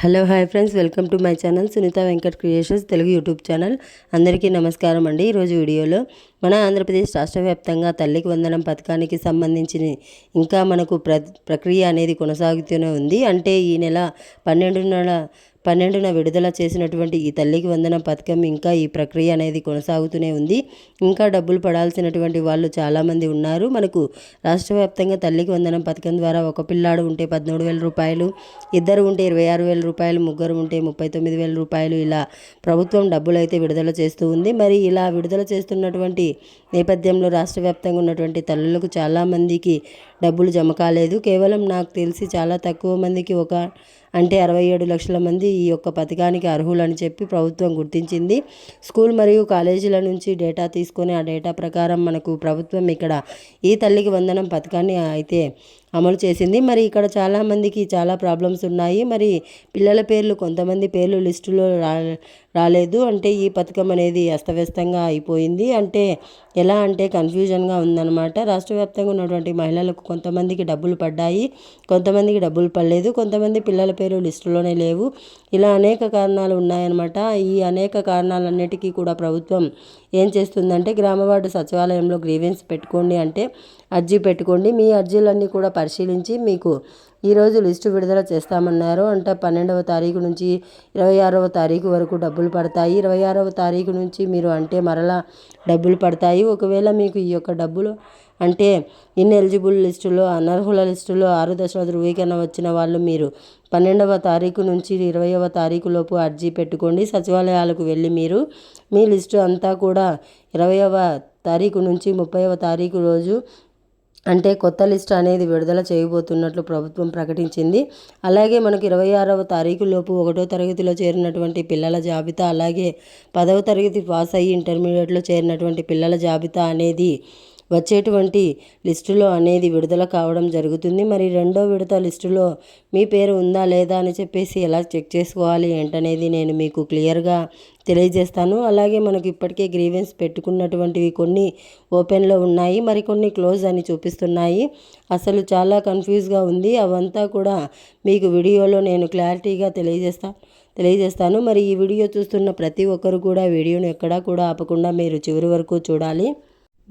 Hello hi friends. Welcome to my channel Sunitha Venkat creations Telugu YouTube channel. అందరికీ నమస్కారం అండి ఈరోజు వీడియోలో. మన ఆంధ్రప్రదేశ్ రాష్ట్ర వ్యాప్తంగా తల్లికి వందనం పథకానికి సంబంధించిన ఇంకా మనకు ప్ర ప్రక్రియ అనేది కొనసాగుతూనే ఉంది. అంటే ఈ నెల పన్నెండున్నర పన్నెండున విడుదల చేసినటువంటి ఈ తల్లికి వందనం పథకం ఇంకా ఈ ప్రక్రియ అనేది కొనసాగుతూనే ఉంది. ఇంకా డబ్బులు పడాల్సినటువంటి వాళ్ళు చాలామంది ఉన్నారు. మనకు రాష్ట్ర వ్యాప్తంగా తల్లికి వందనం పథకం ద్వారా ఒక పిల్లాడు ఉంటే పదమూడు వేల రూపాయలు ఇద్దరు ఉంటే ఇరవై ఆరు వేల రూపాయలు ముగ్గురు ఉంటే ముప్పై తొమ్మిది వేల రూపాయలు ఇలా ప్రభుత్వం డబ్బులు అయితే విడుదల చేస్తూ ఉంది. మరి ఇలా విడుదల చేస్తున్నటువంటి నేపథ్యంలో రాష్ట్ర వ్యాప్తంగా ఉన్నటువంటి తల్లులకు చాలామందికి డబ్బులు జమ కాలేదు. కేవలం నాకు తెలిసి చాలా తక్కువ మందికి ఒక అంటే అరవై ఏడు లక్షల మంది ఈ యొక్క పథకానికి అర్హులని చెప్పి ప్రభుత్వం గుర్తించింది. స్కూల్ మరియు కాలేజీల నుంచి డేటా తీసుకొని ఆ డేటా ప్రకారం మనకు ప్రభుత్వం ఇక్కడ ఈ తల్లికి వందనం పథకాన్ని అయితే అమలు చేసింది. మరి ఇక్కడ చాలామందికి చాలా ప్రాబ్లమ్స్ ఉన్నాయి. మరి పిల్లల పేర్లు కొంతమంది పేర్లు లిస్టులో రా రాలేదు. అంటే ఈ పథకం అనేది అస్తవ్యస్తంగా అయిపోయింది. అంటే ఎలా అంటే కన్ఫ్యూజన్గా ఉందన్నమాట. రాష్ట్ర వ్యాప్తంగా ఉన్నటువంటి మహిళలకు కొంతమందికి డబ్బులు పడ్డాయి. కొంతమందికి డబ్బులు పడలేదు. కొంతమంది పిల్లల పేరు లిస్టులోనే లేవు. ఇలా అనేక కారణాలు ఉన్నాయన్నమాట. ఈ అనేక కారణాలన్నిటికీ కూడా ప్రభుత్వం ఏం చేస్తుందంటే గ్రామవార్డు సచివాలయంలో గ్రీవెన్స్ పెట్టుకోండి అంటే అర్జీ పెట్టుకోండి. మీ అర్జీలన్నీ కూడా పరిశీలించి మీకు ఈరోజు లిస్టు విడుదల చేస్తామన్నారు. అంటే పన్నెండవ తారీఖు నుంచి ఇరవై ఆరవ తారీఖు వరకు డబ్బులు పడతాయి. ఇరవై ఆరవ తారీఖు నుంచి మీరు అంటే మరలా డబ్బులు పడతాయి. ఒకవేళ మీకు ఈ యొక్క డబ్బులు అంటే ఇన్ ఎలిజిబుల్ లిస్టులో అనర్హుల లిస్టులో ఆరు దశల ధృవీకరణ వచ్చిన వాళ్ళు మీరు పన్నెండవ తారీఖు నుంచి ఇరవైవ తారీఖు లోపు అర్జీ పెట్టుకోండి. సచివాలయాలకు వెళ్ళి మీరు మీ లిస్టు అంతా కూడా ఇరవైవ తారీఖు నుంచి ముప్పైవ తారీఖు రోజు అంటే కొత్త లిస్ట్ అనేది విడుదల చేయబోతున్నట్లు ప్రభుత్వం ప్రకటించింది. అలాగే మనకు ఇరవై ఆరవ తారీఖు లోపు ఒకటో తరగతిలో చేరినటువంటి పిల్లల జాబితా అలాగే పదవ తరగతి పాస్ అయ్యి ఇంటర్మీడియట్లో చేరినటువంటి పిల్లల జాబితా అనేది వచ్చేటువంటి లిస్టులో అనేది విడుదల కావడం జరుగుతుంది. మరి రెండో విడత లిస్టులో మీ పేరు ఉందా లేదా అని చెప్పేసి ఎలా చెక్ చేసుకోవాలి ఏంటనేది నేను మీకు క్లియర్గా తెలియజేస్తాను. అలాగే మనకు ఇప్పటికే గ్రీవెన్స్ పెట్టుకున్నటువంటివి కొన్ని ఓపెన్లో ఉన్నాయి. మరికొన్ని క్లోజ్ అని చూపిస్తున్నాయి. అసలు చాలా కన్ఫ్యూజ్గా ఉంది. అవంతా కూడా మీకు వీడియోలో నేను క్లారిటీగా తెలియజేస్తాను తెలియజేస్తాను. మరి ఈ వీడియో చూస్తున్న ప్రతి ఒక్కరు కూడా వీడియోను ఎక్కడా కూడా ఆపకుండా మీరు చివరి వరకు చూడాలి.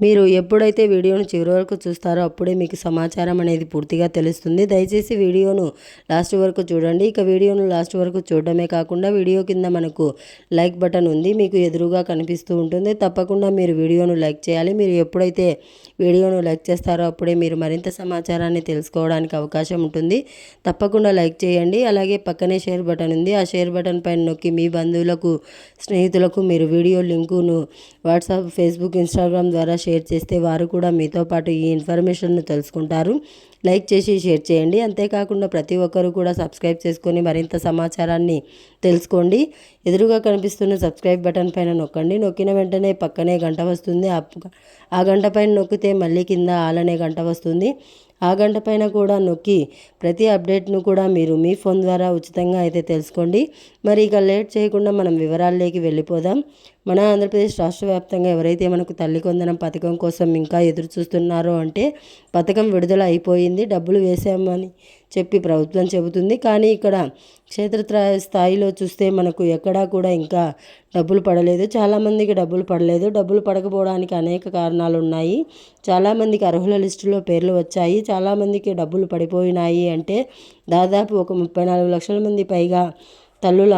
మీరు ఎప్పుడైతే వీడియోను చివరి వరకు చూస్తారో అప్పుడే మీకు సమాచారం అనేది పూర్తిగా తెలుస్తుంది. దయచేసి వీడియోను లాస్ట్ వరకు చూడండి. ఇక వీడియోను లాస్ట్ వరకు చూడడమే కాకుండా వీడియో కింద మనకు లైక్ బటన్ ఉంది. మీకు ఎదురుగా కనిపిస్తూ ఉంటుంది. తప్పకుండా మీరు వీడియోను లైక్ చేయాలి. మీరు ఎప్పుడైతే వీడియోను లైక్ చేస్తారో అప్పుడే మీరు మరింత సమాచారాన్ని తెలుసుకోవడానికి అవకాశం ఉంటుంది. తప్పకుండా లైక్ చేయండి. అలాగే పక్కనే షేర్ బటన్ ఉంది. ఆ షేర్ బటన్ పైన నొక్కి మీ బంధువులకు స్నేహితులకు మీరు వీడియో లింకును వాట్సాప్ ఫేస్బుక్ ఇన్స్టాగ్రామ్ ద్వారా షేర్ చేస్తే వారు కూడా మీతో పాటు ఈ ఇన్ఫర్మేషన్ను తెలుసుకుంటారు. లైక్ చేసి షేర్ చేయండి. అంతేకాకుండా ప్రతి ఒక్కరు కూడా సబ్స్క్రైబ్ చేసుకొని మరింత సమాచారాన్ని తెలుసుకోండి. ఎదురుగా కనిపిస్తున్న సబ్స్క్రైబ్ బటన్ పైన నొక్కండి. నొక్కిన వెంటనే పక్కనే గంట వస్తుంది. ఆ గంట పైన నొక్కితే మళ్ళీ కింద ఆలనే గంట వస్తుంది. ఆ గంట పైన కూడా నొక్కి ప్రతి అప్డేట్ను కూడా మీరు మీ ఫోన్ ద్వారా ఉచితంగా అయితే తెలుసుకోండి. మరి ఇక లేట్ చేయకుండా మనం వివరాల్లోకి వెళ్ళిపోదాం. మన ఆంధ్రప్రదేశ్ రాష్ట్ర వ్యాప్తంగా ఎవరైతే మనకు తల్లి కొందనం పథకం కోసం ఇంకా ఎదురు చూస్తున్నారో అంటే పథకం విడుదల అయిపోయింది. డబ్బులు వేసామని చెప్పి ప్రభుత్వం చెబుతుంది. కానీ ఇక్కడ క్షేత్ర స్థాయిలో చూస్తే మనకు ఎక్కడా కూడా ఇంకా డబ్బులు పడలేదు. చాలామందికి డబ్బులు పడలేదు. డబ్బులు పడకపోవడానికి అనేక కారణాలు ఉన్నాయి చాలామందికి అర్హుల లిస్టులో పేర్లు వచ్చాయి. చాలామందికి డబ్బులు పడిపోయినాయి అంటే దాదాపు ఒక ముప్పై నాలుగు లక్షల మంది పైగా తల్లుల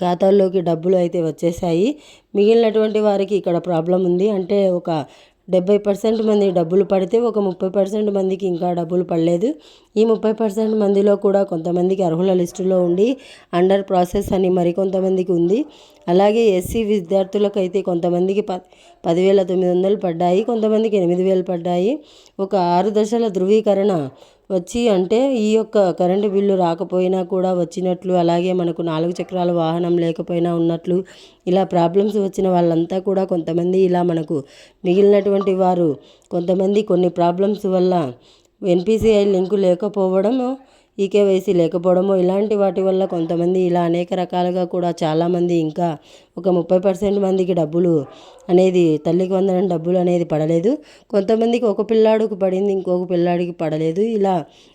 ఖాతాల్లోకి డబ్బులు అయితే వచ్చేసాయి మిగిలినటువంటి వారికి ఇక్కడ ప్రాబ్లం ఉంది. అంటే ఒక డెబ్బై పర్సెంట్ మంది డబ్బులు పడితే ఒక ముప్పై పర్సెంట్ మందికి ఇంకా డబ్బులు పడలేదు. ఈ ముప్పై పర్సెంట్ మందిలో కూడా కొంతమందికి అర్హుల లిస్టులో ఉండి అండర్ ప్రాసెస్ అని మరికొంతమందికి ఉంది. అలాగే ఎస్సీ విద్యార్థులకు అయితే కొంతమందికి ప పదివేల తొమ్మిది వందలు పడ్డాయి కొంతమందికి ఎనిమిది వేలు పడ్డాయి. ఒక ఆరు దశల ధృవీకరణ వచ్చి అంటే ఈ యొక్క కరెంటు బిల్లు రాకపోయినా కూడా వచ్చినట్లు అలాగే మనకు నాలుగు చక్రాల వాహనం లేకపోయినా ఉన్నట్లు ఇలా ప్రాబ్లమ్స్ వచ్చిన వాళ్ళంతా కూడా కొంతమంది ఇలా మనకు మిగిలినటువంటి వారు కొంతమంది కొన్ని ప్రాబ్లమ్స్ వల్ల ఎన్పిసిఐ లింకు లేకపోవడం ఈకేవైసీ లేకపోవడము ఇలాంటి వాటి వల్ల కొంతమంది ఇలా అనేక రకాలుగా కూడా చాలామంది ఇంకా ఒక ముప్పై పర్సెంట్ మందికి డబ్బులు అనేది తల్లికి వందనం డబ్బులు అనేది పడలేదు. కొంతమందికి ఒక పిల్లాడికి పడింది ఇంకొక పిల్లాడికి పడలేదు. ఇలా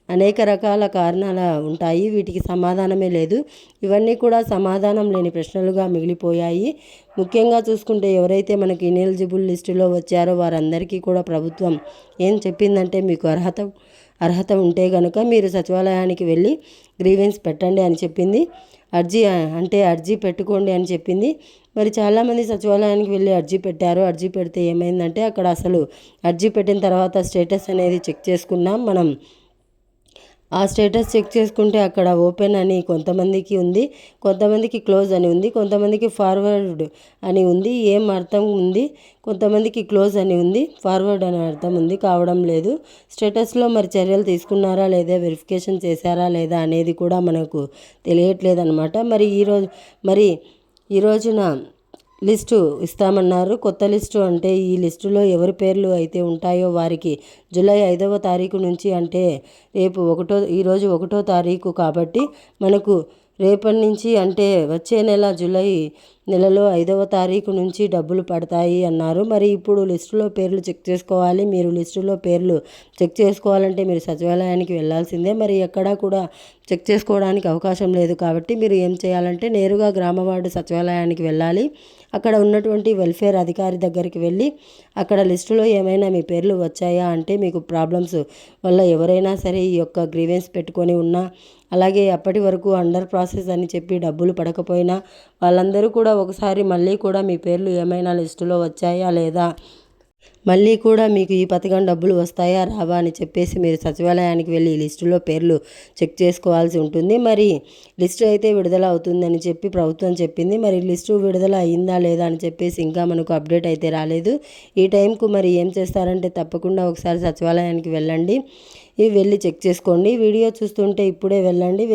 అనేక రకాల కారణాల ఉంటాయి. వీటికి సమాధానమే లేదు. ఇవన్నీ కూడా సమాధానం లేని ప్రశ్నలుగా మిగిలిపోయాయి. ముఖ్యంగా చూసుకుంటే ఎవరైతే మనకి ఇనెలిజిబుల్ లిస్టులో వచ్చారో వారందరికీ కూడా ప్రభుత్వం ఏం చెప్పిందంటే మీకు అర్హత అర్హత ఉంటే కనుక మీరు సచివాలయానికి వెళ్ళి గ్రీవెన్స్ పెట్టండి అని చెప్పింది. అర్జీ అంటే అర్జీ పెట్టుకోండి అని చెప్పింది. మరి చాలామంది సచివాలయానికి వెళ్ళి అర్జీ పెట్టారు. అర్జీ పెడితే ఏమైందంటే అక్కడ అసలు అర్జీ పెట్టిన తర్వాత స్టేటస్ అనేది చెక్ చేసుకున్నాం. మనం ఆ స్టేటస్ చెక్ చేసుకుంటే అక్కడ ఓపెన్ అని కొంతమందికి ఉంది కొంతమందికి క్లోజ్ అని ఉంది కొంతమందికి ఫార్వర్డ్ అని ఉంది ఏం అర్థం ఉంది కొంతమందికి క్లోజ్ అని ఉంది ఫార్వర్డ్ అని అర్థం ఉంది కావడం లేదు. స్టేటస్లో మరి చర్యలు తీసుకున్నారా లేదా వెరిఫికేషన్ చేశారా లేదా అనేది కూడా మనకు తెలియట్లేదు అనమాట మరి ఈరోజు మరి ఈ రోజున లిస్టు ఇస్తామన్నారు. కొత్త లిస్టు అంటే ఈ లిస్టులో ఎవరి పేర్లు అయితే ఉంటాయో వారికి జూలై ఐదవ తారీఖు నుంచి అంటే రేపు ఒకటో ఈరోజు ఒకటో తారీఖు కాబట్టి మనకు రేపటి నుంచి అంటే వచ్చే నెల జూలై నెలలో ఐదవ తారీఖు నుంచి డబ్బులు పడతాయి అన్నారు. మరి ఇప్పుడు లిస్టులో పేర్లు చెక్ చేసుకోవాలి. మీరు లిస్టులో పేర్లు చెక్ చేసుకోవాలంటే మీరు సచివాలయానికి వెళ్ళాల్సిందే మరి ఎక్కడా కూడా చెక్ చేసుకోవడానికి అవకాశం లేదు కాబట్టి మీరు ఏం చేయాలంటే నేరుగా గ్రామ వార్డు సచివాలయానికి వెళ్ళాలి. అక్కడ ఉన్నటువంటి వెల్ఫేర్ అధికారి దగ్గరికి వెళ్ళి అక్కడ లిస్టులో ఏమైనా మీ పేర్లు వచ్చాయా అంటే మీకు ప్రాబ్లమ్స్ వల్ల ఎవరైనా సరే ఈ యొక్క గ్రీవెన్స్ పెట్టుకొని ఉన్నా అలాగే అప్పటి వరకు అండర్ ప్రాసెస్ అని చెప్పి డబ్బులు పడకపోయినా వాళ్ళందరూ కూడా ఒకసారి మళ్ళీ కూడా మీ పేర్లు ఏమైనా లిస్టులో వచ్చాయా లేదా? మళ్ళీ కూడా మీకు ఈ పథకం డబ్బులు వస్తాయా రావా అని చెప్పేసి మీరు సచివాలయానికి వెళ్ళి ఈ లిస్టులో పేర్లు చెక్ చేసుకోవాల్సి ఉంటుంది. మరి లిస్టు అయితే విడుదల అవుతుందని చెప్పి ప్రభుత్వం చెప్పింది. మరి లిస్టు విడుదల అయిందా లేదా అని చెప్పేసి ఇంకా మనకు అప్డేట్ అయితే రాలేదు. ఈ టైంకు మరి ఏం చేస్తారంటే తప్పకుండా ఒకసారి సచివాలయానికి వెళ్ళండి. ఇవి వెళ్ళి చెక్ చేసుకోండి. వీడియో చూస్తుంటే ఇప్పుడే వెళ్ళండి.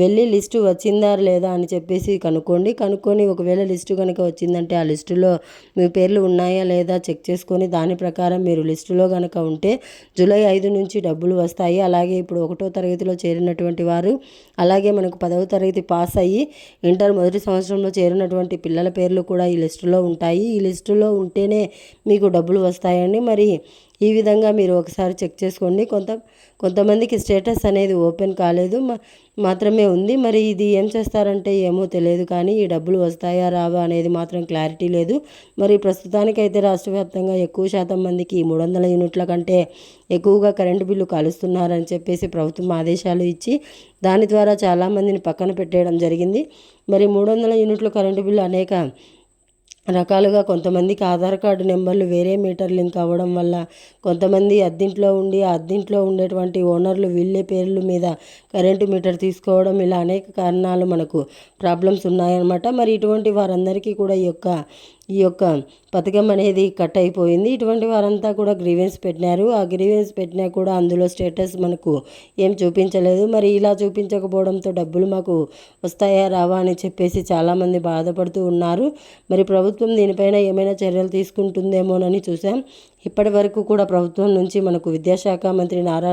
వెళ్ళి లిస్టు వచ్చిందా లేదా అని చెప్పేసి కనుక్కోండి. కనుక్కొని ఒకవేళ లిస్టు కనుక వచ్చిందంటే ఆ లిస్టులో మీ పేర్లు ఉన్నాయా లేదా చెక్ చేసుకొని దాని ప్రకారం మీరు లిస్టులో కనుక ఉంటే జూలై ఐదు నుంచి డబ్బులు వస్తాయి. అలాగే ఇప్పుడు ఒకటో తరగతిలో చేరినటువంటి వారు అలాగే మనకు పదవ తరగతి పాస్ అయ్యి ఇంటర్ మొదటి సంవత్సరంలో చేరినటువంటి పిల్లల పేర్లు కూడా ఈ లిస్టులో ఉంటాయి. ఈ లిస్టులో ఉంటేనే మీకు డబ్బులు వస్తాయండి. మరి ఈ విధంగా మీరు ఒకసారి చెక్ చేసుకోండి. కొంత కొంతమందికి స్టేటస్ అనేది ఓపెన్ కాలేదు. మాత్రమే ఉంది. మరి ఇది ఏం చేస్తారంటే ఏమో తెలియదు కానీ ఈ డబ్బులు వస్తాయా రావా అనేది మాత్రం క్లారిటీ లేదు. మరి ప్రస్తుతానికైతే రాష్ట్ర వ్యాప్తంగా ఎక్కువ శాతం మందికి మూడు వందల యూనిట్ల కంటే ఎక్కువగా కరెంటు బిల్లు కలుస్తున్నారని చెప్పేసి ప్రభుత్వం ఆదేశాలు ఇచ్చి దాని ద్వారా చాలామందిని పక్కన పెట్టేయడం జరిగింది. మరి మూడు వందల యూనిట్లు కరెంటు బిల్లు అనేక రకాలుగా కొంతమందికి ఆధార్ కార్డు నెంబర్లు వేరే మీటర్ లింక్ అవ్వడం వల్ల కొంతమంది అద్దింట్లో ఉండి అద్దింట్లో ఉండేటువంటి ఓనర్లు వీళ్ళే పేర్ల మీద కరెంటు మీటర్ తీసుకోవడం ఇలా అనేక కారణాలు మనకు ప్రాబ్లమ్స్ ఉన్నాయన్నమాట. మరి ఇటువంటి వారందరికీ కూడా ఈ యొక్క ఈ యొక్క పథకం అనేది కట్ అయిపోయింది. ఇటువంటి వారంతా కూడా గ్రీవెన్స్ పెట్టినారు. ఆ గ్రీవెన్స్ పెట్టినా కూడా అందులో స్టేటస్ మనకు ఏం చూపించలేదు. మరి ఇలా చూపించకపోవడంతో డబ్బులు మాకు వస్తాయా రావా అని చెప్పేసి చాలామంది బాధపడుతూ ఉన్నారు. మరి ప్రభుత్వం దీనిపైన ఏమైనా చర్యలు తీసుకుంటుందేమోనని చూసాం ఇప్పటి వరకు కూడా ప్రభుత్వం నుంచి మనకు విద్యాశాఖ మంత్రి నారా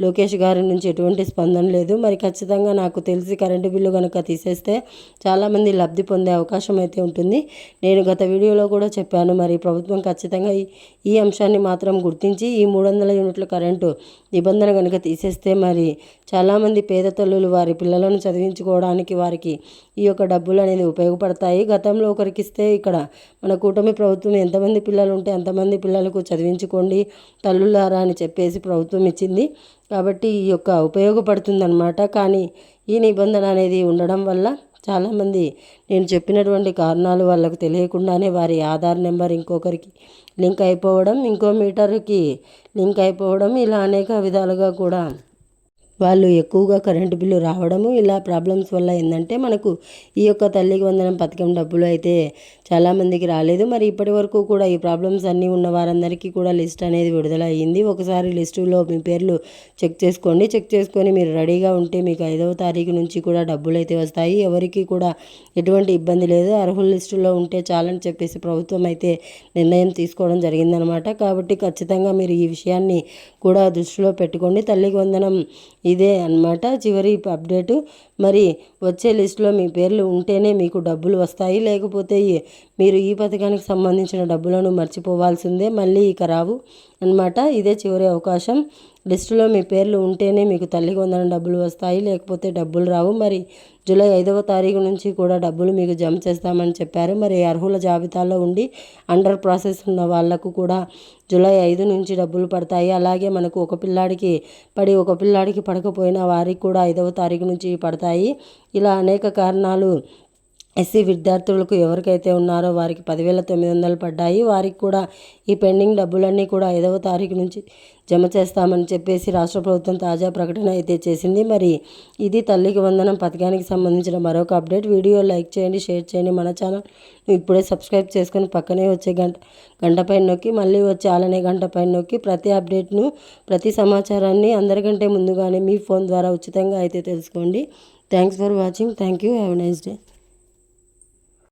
లోకేష్ గారి నుంచి ఎటువంటి స్పందన లేదు. మరి ఖచ్చితంగా నాకు తెలిసి కరెంటు బిల్లు కనుక తీసేస్తే చాలామంది లబ్ధి పొందే అవకాశం అయితే ఉంటుంది. నేను గత వీడియోలో కూడా చెప్పాను. మరి ప్రభుత్వం ఖచ్చితంగా ఈ అంశాన్ని మాత్రం గుర్తించి ఈ మూడు వందల యూనిట్ల కరెంటు నిబంధన కనుక తీసేస్తే మరి చాలామంది పేద తల్లులు వారి పిల్లలను చదివించుకోవడానికి వారికి ఈ యొక్క డబ్బులు అనేది ఉపయోగపడతాయి. గతంలో ఒకరికిస్తే ఇక్కడ మన కూటమి ప్రభుత్వం ఎంతమంది పిల్లలు ఉంటే అంతమంది పిల్లలకు చదివించుకోండి తల్లులారా అని చెప్పేసి ప్రభుత్వం ఇచ్చింది. కాబట్టి ఈ యొక్క ఉపయోగపడుతుందన్నమాట. కానీ ఈ నిబంధన అనేది ఉండడం వల్ల చాలామంది నేను చెప్పినటువంటి కారణాలు వాళ్ళకు తెలియకుండానే వారి ఆధార్ నెంబర్ ఇంకొకరికి లింక్ అయిపోవడం ఇంకో మీటర్కి లింక్ అయిపోవడం ఇలా అనేక విధాలుగా కూడా వాళ్ళు ఎక్కువగా కరెంటు బిల్లు రావడము ఇలా ప్రాబ్లమ్స్ వల్ల ఏంటంటే మనకు ఈ యొక్క తల్లికి వందనం పథకం డబ్బులు అయితే చాలామందికి రాలేదు. మరి ఇప్పటి వరకు కూడా ఈ ప్రాబ్లమ్స్ అన్నీ ఉన్న వారందరికీ కూడా లిస్ట్ అనేది విడుదల అయ్యింది ఒకసారి లిస్టులో మీ పేర్లు చెక్ చేసుకోండి. చెక్ చేసుకొని మీరు రెడీగా ఉంటే మీకు ఐదవ తారీఖు నుంచి కూడా డబ్బులు అయితే వస్తాయి. ఎవరికి కూడా ఎటువంటి ఇబ్బంది లేదు. అర్హుల లిస్టులో ఉంటే చాలని చెప్పేసి ప్రభుత్వం అయితే నిర్ణయం తీసుకోవడం జరిగిందనమాట. కాబట్టి ఖచ్చితంగా మీరు ఈ విషయాన్ని కూడా దృష్టిలో పెట్టుకోండి. తల్లికి వందనం ఇదే అన్నమాట చివరి అప్డేటు. మరి వచ్చే లిస్టులో మీ పేర్లు ఉంటేనే మీకు డబ్బులు వస్తాయి. లేకపోతే మీరు ఈ పథకానికి సంబంధించిన డబ్బులను మర్చిపోవాల్సిందే. మళ్ళీ ఇక రావు అన్నమాట. ఇదే చివరి అవకాశం. లిస్టులో మీ పేర్లు ఉంటేనే మీకు తల్లికి వందన డబ్బులు వస్తాయి లేకపోతే డబ్బులు రావు. మరి జూలై ఐదవ తారీఖు నుంచి కూడా డబ్బులు మీకు జమ చేస్తామని చెప్పారు. మరి అర్హుల జాబితాలో ఉండి అండర్ ప్రాసెస్ ఉన్న వాళ్ళకు కూడా జూలై ఐదు నుంచి డబ్బులు పడతాయి. అలాగే మనకు ఒక పిల్లాడికి పడి ఒక పిల్లాడికి పడకపోయిన వారికి కూడా ఐదవ తారీఖు నుంచి పడతాయి. ఇలా అనేక కారణాలు ఎస్సీ విద్యార్థులకు ఎవరికైతే ఉన్నారో వారికి పదివేల తొమ్మిది వందలు పడ్డాయి. వారికి కూడా ఈ పెండింగ్ డబ్బులన్నీ కూడా ఐదవ తారీఖు నుంచి జమ చేస్తామని చెప్పేసి రాష్ట్ర ప్రభుత్వం తాజా ప్రకటన అయితే చేసింది. మరి ఇది తల్లికి వందనం పథకానికి సంబంధించిన మరొక అప్డేట్. వీడియో లైక్ చేయండి షేర్ చేయండి మన ఛానల్. ఇప్పుడే సబ్స్క్రైబ్ చేసుకొని పక్కనే వచ్చే గంట గంట పైన నొక్కి మళ్ళీ వచ్చే ఆలనే గంట పైన నొక్కి ప్రతి అప్డేట్ను ప్రతి సమాచారాన్ని అందరికంటే ముందుగానే మీ ఫోన్ ద్వారా ఉచితంగా అయితే తెలుసుకోండి. Thanks for watching. Thank you. Have nice day.